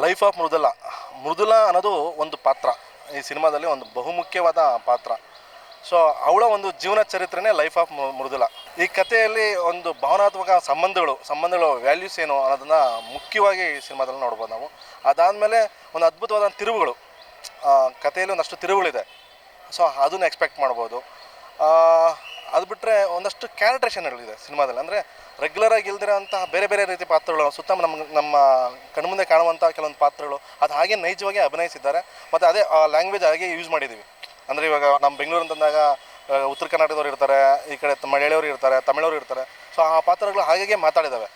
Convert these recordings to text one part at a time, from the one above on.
Life of ಮೃದುಲ. ಮೃದುಲ ಅನ್ನೋದು ಒಂದು ಪಾತ್ರ. ಈ ಸಿನಿಮಾದಲ್ಲಿ ಒಂದು ಬಹುಮುಖ್ಯವಾದ ಪಾತ್ರ. ಸೊ ಅವಳ ಒಂದು ಜೀವನ ಚರಿತ್ರೆನೇ ಲೈಫ್ ಆಫ್ ಮೃದುಲ. ಈ ಕಥೆಯಲ್ಲಿ ಒಂದು ಭಾವನಾತ್ಮಕ ಸಂಬಂಧಗಳು ಸಂಬಂಧಗಳು ವ್ಯಾಲ್ಯೂಸ್ ಏನು ಅನ್ನೋದನ್ನು ಮುಖ್ಯವಾಗಿ ಈ ಸಿನಿಮಾದಲ್ಲಿ ನೋಡ್ಬೋದು ನಾವು. ಅದಾದಮೇಲೆ ಒಂದು ಅದ್ಭುತವಾದ ತಿರುವುಗಳು. ಕಥೆಯಲ್ಲಿ ಒಂದಷ್ಟು ತಿರುವುಗಳಿದೆ. ಸೊ ಅದನ್ನು ಎಕ್ಸ್ಪೆಕ್ಟ್ ಮಾಡ್ಬೋದು. ಅದು ಬಿಟ್ಟರೆ ಒಂದಷ್ಟು ಕ್ಯಾರೆಕ್ಟ್ರೇಷನ್ಗಳಿದೆ ಸಿನಿಮಾದಲ್ಲಿ. ಅಂದರೆ ರೆಗ್ಯುಲರ್ ಆಗಿ ಇಲ್ದಿರೋಂತಹ ಬೇರೆ ಬೇರೆ ರೀತಿ ಪಾತ್ರಗಳು ಸುತ್ತ ನಮ್ಮ ನಮ್ಮ ಕಣ್ಮುಂದೆ ಕಾಣುವಂಥ ಕೆಲವೊಂದು ಪಾತ್ರಗಳು, ಅದು ಹಾಗೆ ನೈಜವಾಗಿ ಅಭಿನಯಿಸಿದ್ದಾರೆ. ಮತ್ತು ಅದೇ, ಆ ಲ್ಯಾಂಗ್ವೇಜ್ ಹಾಗೆ ಯೂಸ್ ಮಾಡಿದ್ದೀವಿ ಅಂದರೆ ಇವಾಗ ನಮ್ಮ ಬೆಂಗಳೂರು ಅಂತಂದಾಗ ಉತ್ತರ ಕರ್ನಾಟಕದವ್ರು ಇರ್ತಾರೆ, ಈ ಕಡೆ ಮಳೆಯವರು ಇರ್ತಾರೆ, ತಮಿಳವರು ಇರ್ತಾರೆ. ಸೊ ಆ ಪಾತ್ರಗಳು ಹಾಗೆ ಮಾತಾಡಿದ್ದಾವೆ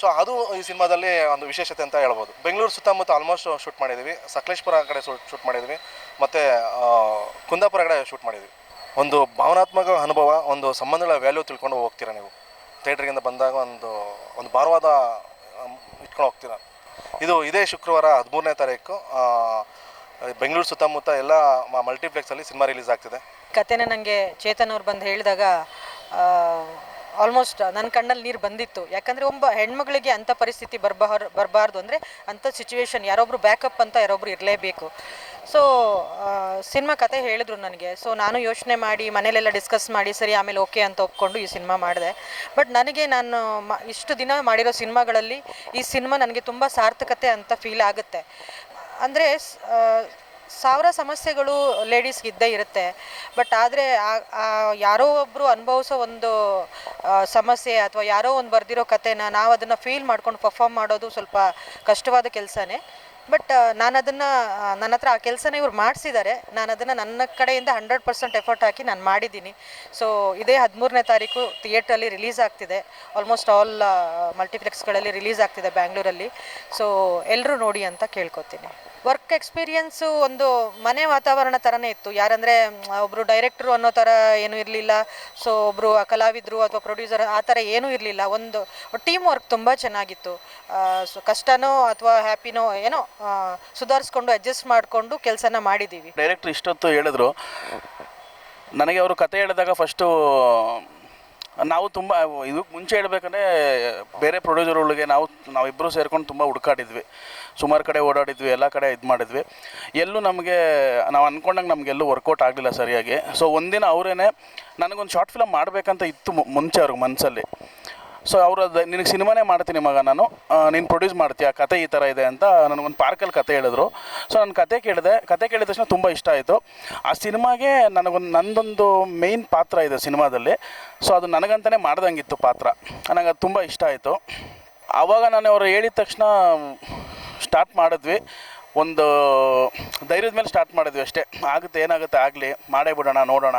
ಸೊ ಅದು ಈ ಸಿನಿಮಾದಲ್ಲಿ ಒಂದು ವಿಶೇಷತೆ ಅಂತ ಹೇಳ್ಬೋದು. ಬೆಂಗಳೂರು ಸುತ್ತಮುತ್ತ ಆಲ್ಮೋಸ್ಟ್ ಶೂಟ್ ಮಾಡಿದ್ದೀವಿ ಸಕಲೇಶ್ಪುರ ಕಡೆ ಶೂಟ್ ಮಾಡಿದ್ದೀವಿ ಮತ್ತು ಕುಂದಾಪುರ ಕಡೆ ಶೂಟ್ ಮಾಡಿದ್ದೀವಿ ಒಂದು ಭಾವನಾತ್ಮಕ ಅನುಭವ, ಒಂದು ಸಂಬಂಧಗಳ ವ್ಯಾಲ್ಯೂ ತಿಳ್ಕೊಂಡು ಹೋಗ್ತೀರಾ ನೀವು? ಥಿಯೇಟ್ರಿಗಿಂದ ಬಂದಾಗ ಒಂದು ಒಂದು ಭಾರವಾದ ಇಟ್ಕೊಂಡು ಹೋಗ್ತೀರಾ? ಇದು ಇದೇ ಶುಕ್ರವಾರ ಹದಿಮೂರನೇ ತಾರೀಕು ಬೆಂಗಳೂರು ಸುತ್ತಮುತ್ತ ಎಲ್ಲ ಮಲ್ಟಿಪ್ಲೆಕ್ಸಲ್ಲಿ ಸಿನಿಮಾ ರಿಲೀಸ್ ಆಗ್ತಿದೆ. ಕತೆನ ನನಗೆ ಚೇತನ್ ಅವ್ರು ಬಂದು ಹೇಳಿದಾಗ ಆಲ್ಮೋಸ್ಟ್ ನನ್ನ ಕಣ್ಣಲ್ಲಿ ನೀರು ಬಂದಿತ್ತು. ಯಾಕಂದರೆ ಒಬ್ಬ ಹೆಣ್ಮಗಳಿಗೆ ಅಂಥ ಪರಿಸ್ಥಿತಿ ಬರಬಾರ್ ಬರಬಾರ್ದು ಅಂದರೆ ಅಂಥ ಸಿಚುವೇಶನ್ ಯಾರೊಬ್ಬರು ಬ್ಯಾಕಪ್ ಅಂತ ಯಾರೊಬ್ಬರು ಇರಲೇಬೇಕು. ಸೊ ಸಿನಿಮಾ ಕತೆ ಹೇಳಿದ್ರು ನನಗೆ. ಸೊ ನಾನು ಯೋಚನೆ ಮಾಡಿ ಮನೇಲೆಲ್ಲ ಡಿಸ್ಕಸ್ ಮಾಡಿ, ಸರಿ, ಆಮೇಲೆ ಓಕೆ ಅಂತ ಒಪ್ಕೊಂಡು ಈ ಸಿನಿಮಾ ಮಾಡಿದೆ. ಬಟ್ ನನಗೆ ನಾನು ಇಷ್ಟು ದಿನ ಮಾಡಿರೋ ಸಿನಿಮಾಗಳಲ್ಲಿ ಈ ಸಿನಿಮಾ ನನಗೆ ತುಂಬ ಸಾರ್ಥಕತೆ ಅಂತ ಫೀಲ್ ಆಗುತ್ತೆ. ಅಂದರೆ ಸಾವಿರ ಸಮಸ್ಯೆಗಳು ಲೇಡೀಸ್ಗೆ ಇದ್ದೇ ಇರುತ್ತೆ. ಬಟ್ ಆದರೆ ಯಾರೋ ಒಬ್ಬರು ಅನುಭವಿಸೋ ಒಂದು ಸಮಸ್ಯೆ ಅಥವಾ ಯಾರೋ ಒಂದು ಬರೆದಿರೋ ಕತೆನ ನಾವು ಅದನ್ನು ಫೀಲ್ ಮಾಡ್ಕೊಂಡು ಪರ್ಫಾರ್ಮ್ ಮಾಡೋದು ಸ್ವಲ್ಪ ಕಷ್ಟವಾದ ಕೆಲಸನೇ. ಬಟ್ ನಾನು ಅದನ್ನು ನನ್ನ ಹತ್ರ ಆ ಕೆಲಸನ ಇವ್ರು ಮಾಡಿಸಿದ್ದಾರೆ ನಾನು ಅದನ್ನು ನನ್ನ ಕಡೆಯಿಂದ ಹಂಡ್ರೆಡ್ ಪರ್ಸೆಂಟ್ ಎಫರ್ಟ್ ಹಾಕಿ ನಾನು ಮಾಡಿದ್ದೀನಿ. ಸೊ ಇದೇ ಹದಿಮೂರನೇ ತಾರೀಕು ಥಿಯೇಟ್ರಲ್ಲಿ ರಿಲೀಸ್ ಆಗ್ತಿದೆ. ಆಲ್ಮೋಸ್ಟ್ ಆಲ್ ಮಲ್ಟಿಪ್ಲೆಕ್ಸ್ಗಳಲ್ಲಿ ರಿಲೀಸ್ ಆಗ್ತಿದೆ ಬ್ಯಾಂಗ್ಳೂರಲ್ಲಿ ಸೊ ಎಲ್ಲರೂ ನೋಡಿ ಅಂತ ಕೇಳ್ಕೊತೀನಿ. ವರ್ಕ್ ಎಕ್ಸ್ಪೀರಿಯನ್ಸು ಒಂದು ಮನೆ ವಾತಾವರಣ ಥರನೇ ಇತ್ತು. ಯಾರಂದರೆ ಒಬ್ಬರು ಡೈರೆಕ್ಟ್ರು ಅನ್ನೋ ಥರ ಏನೂ ಇರಲಿಲ್ಲ. ಸೊ ಒಬ್ಬರು ಕಲಾವಿದರು ಅಥವಾ ಪ್ರೊಡ್ಯೂಸರ್ ಆ ಥರ ಏನೂ ಇರಲಿಲ್ಲ. ಒಂದು ಟೀಮ್ ವರ್ಕ್ ತುಂಬ ಚೆನ್ನಾಗಿತ್ತು. ಸೊ ಕಷ್ಟನೋ ಅಥವಾ ಹ್ಯಾಪಿನೋ ಏನೋ ಸುಧಾರಿಸ್ಕೊಂಡು ಅಡ್ಜಸ್ಟ್ ಮಾಡಿಕೊಂಡು ಕೆಲಸನ ಮಾಡಿದ್ದೀವಿ ಡೈರೆಕ್ಟ್ರು ಇಷ್ಟೊತ್ತು ಹೇಳಿದ್ರು. ನನಗೆ ಅವರು ಕತೆ ಹೇಳಿದಾಗ ಫಸ್ಟು ನಾವು ತುಂಬ ಇದಕ್ಕೆ ಮುಂಚೆ ಹೇಳ್ಬೇಕಂದ್ರೆ ಬೇರೆ ಪ್ರೊಡ್ಯೂಸರ್ಗಳಿಗೆ ನಾವು ನಾವಿಬ್ಬರು ಸೇರ್ಕೊಂಡು ತುಂಬ ಹುಡುಕಾಡಿದ್ವಿ. ಸುಮಾರು ಕಡೆ ಓಡಾಡಿದ್ವಿ, ಎಲ್ಲ ಕಡೆ ಇದು ಮಾಡಿದ್ವಿ. ಎಲ್ಲೂ ನಮಗೆ, ನಾವು ಅಂದ್ಕೊಂಡಂಗೆ ನಮಗೆಲ್ಲೂ ವರ್ಕೌಟ್ ಆಗಲಿಲ್ಲ ಸರಿಯಾಗಿ. ಸೊ ಒಂದಿನ ಅವರೇ ನನಗೊಂದು ಶಾರ್ಟ್ ಫಿಲಮ್ ಮಾಡಬೇಕಂತ ಇತ್ತು ಮುಂಚೆ ಅವ್ರಿಗೆ ಮನಸ್ಸಲ್ಲಿ ಸೊ ಅವರು ನಿನಗೆ ಸಿನಿಮಾನೇ ಮಾಡ್ತೀನಿ ಮಗ ನಾನು. ನೀನು ಪ್ರೊಡ್ಯೂಸ್ ಮಾಡ್ತೀಯ? ಕತೆ ಈ ಥರ ಇದೆ ಅಂತ ನನಗೊಂದು ಪಾರ್ಕಲ್ಲಿ ಕತೆ ಹೇಳಿದ್ರು. ಸೊ ನಾನು ಕತೆ ಕೇಳಿದೆ. ಕತೆ ಕೇಳಿದ ತಕ್ಷಣ ತುಂಬ ಇಷ್ಟ ಆಯಿತು. ಆ ಸಿನಿಮಾಗೆ ನನಗೊಂದು, ನಂದೊಂದು ಮೇಯ್ನ್ ಪಾತ್ರ ಇದೆ ಸಿನಿಮಾದಲ್ಲಿ. ಸೊ ಅದು ನನಗಂತಲೇ ಮಾಡ್ದಂಗಿತ್ತು ಪಾತ್ರ. ನನಗೆ ಅದು ತುಂಬ ಇಷ್ಟ ಆಯಿತು. ಆವಾಗ ನಾನು ಅವರು ಹೇಳಿದ ತಕ್ಷಣ ಸ್ಟಾರ್ಟ್ ಮಾಡಿದ್ವಿ. ಒಂದು, ಧೈರ್ಯದ ಮೇಲೆ ಸ್ಟಾರ್ಟ್ ಮಾಡಿದ್ವಿ ಅಷ್ಟೇ. ಆಗುತ್ತೆ, ಏನಾಗುತ್ತೆ ಆಗಲಿ. ಮಾಡೇ ಬಿಡೋಣ, ನೋಡೋಣ.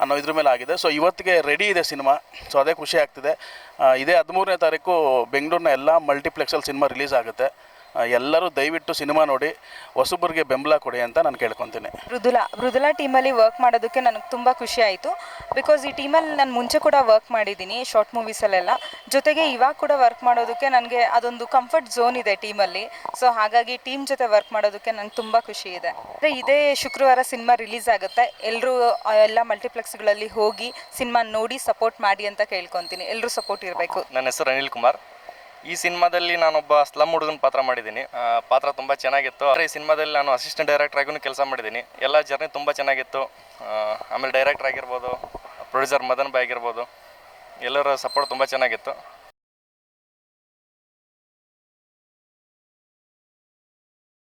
ಅನ್ನೋ ಇದ್ರ ಮೇಲೆ ಆಗಿದೆ. ಸೊ ಇವತ್ತಿಗೆ ರೆಡಿ ಇದೆ ಸಿನಿಮಾ. ಸೊ ಅದೇ ಖುಷಿ ಆಗ್ತಿದೆ. ಇದೇ ಹದಿಮೂರನೇ ತಾರೀಕು ಬೆಂಗಳೂರಿನ ಎಲ್ಲ ಮಲ್ಟಿಪ್ಲೆಕ್ಸಲ್ಲಿ ಸಿನಿಮಾ ರಿಲೀಸ್ ಆಗುತ್ತೆ. ಎಲ್ಲರೂ ದಯವಿಟ್ಟು ಸಿನಿಮಾ ನೋಡಿ ಹೊಸಬರಿಗೆ ಬೆಂಬಲ ಕೊಡಿ ಅಂತ ನಾನು ಕೇಳ್ಕೊತೀನಿ. ಮೃದುಲಾ ಮೃದುಲಾ ಟೀಮಲ್ಲಿ ವರ್ಕ್ ಮಾಡೋದಕ್ಕೆ ನನಗೆ ತುಂಬ ಖುಷಿ ಆಯಿತು. ಬಿಕಾಸ್ ಈ ಟೀಮಲ್ಲಿ ನಾನು ಮುಂಚೆ ಕೂಡ ವರ್ಕ್ ಮಾಡಿದ್ದೀನಿ ಶಾರ್ಟ್ ಮೂವೀಸಲ್ಲೆಲ್ಲ ಜೊತೆಗೆ ಇವಾಗ ಕೂಡ ವರ್ಕ್ ಮಾಡೋದಕ್ಕೆ ನನಗೆ ಅದೊಂದು ಕಂಫರ್ಟ್ ಝೋನ್ ಇದೆ ಟೀಮಲ್ಲಿ. ಸೊ ಹಾಗಾಗಿ ಟೀಮ್ ಜೊತೆ ವರ್ಕ್ ಮಾಡೋದಕ್ಕೆ ನಂಗೆ ತುಂಬ ಖುಷಿ ಇದೆ. ಅಂದರೆ ಇದೇ ಶುಕ್ರವಾರ ಸಿನಿಮಾ ರಿಲೀಸ್ ಆಗುತ್ತೆ. ಎಲ್ಲರೂ ಎಲ್ಲ ಮಲ್ಟಿಪ್ಲೆಕ್ಸ್ಗಳಲ್ಲಿ ಹೋಗಿ ಸಿನಿಮಾ ನೋಡಿ ಸಪೋರ್ಟ್ ಮಾಡಿ ಅಂತ ಕೇಳ್ಕೊತೀನಿ. ಎಲ್ಲರೂ ಸಪೋರ್ಟ್ ಇರಬೇಕು. ನನ್ನ ಹೆಸರು ಅನಿಲ್ ಕುಮಾರ್. ಈ ಸಿನಿಮಾದಲ್ಲಿ ನಾನೊಬ್ಬ ಸ್ಲಮ್ ಹುಡುಗನ ಪಾತ್ರ ಮಾಡಿದ್ದೀನಿ. ಪಾತ್ರ ತುಂಬ ಚೆನ್ನಾಗಿತ್ತು. ಆದರೆ ಈ ಸಿನಿಮಾದಲ್ಲಿ ನಾನು ಅಸಿಸ್ಟೆಂಟ್ ಡೈರೆಕ್ಟರ್ ಆಗಿನೂ ಕೆಲಸ ಮಾಡಿದ್ದೀನಿ. ಎಲ್ಲ ಜರ್ನಿ ತುಂಬ ಚೆನ್ನಾಗಿತ್ತು. ಆಮೇಲೆ ಡೈರೆಕ್ಟರ್ ಆಗಿರ್ಬೋದು ಪ್ರೊಡ್ಯೂಸರ್ ಮದನ್ ಬಾಯ್ ಆಗಿರ್ಬೋದು, ಎಲ್ಲರ ಸಪೋರ್ಟ್ ತುಂಬ ಚೆನ್ನಾಗಿತ್ತು.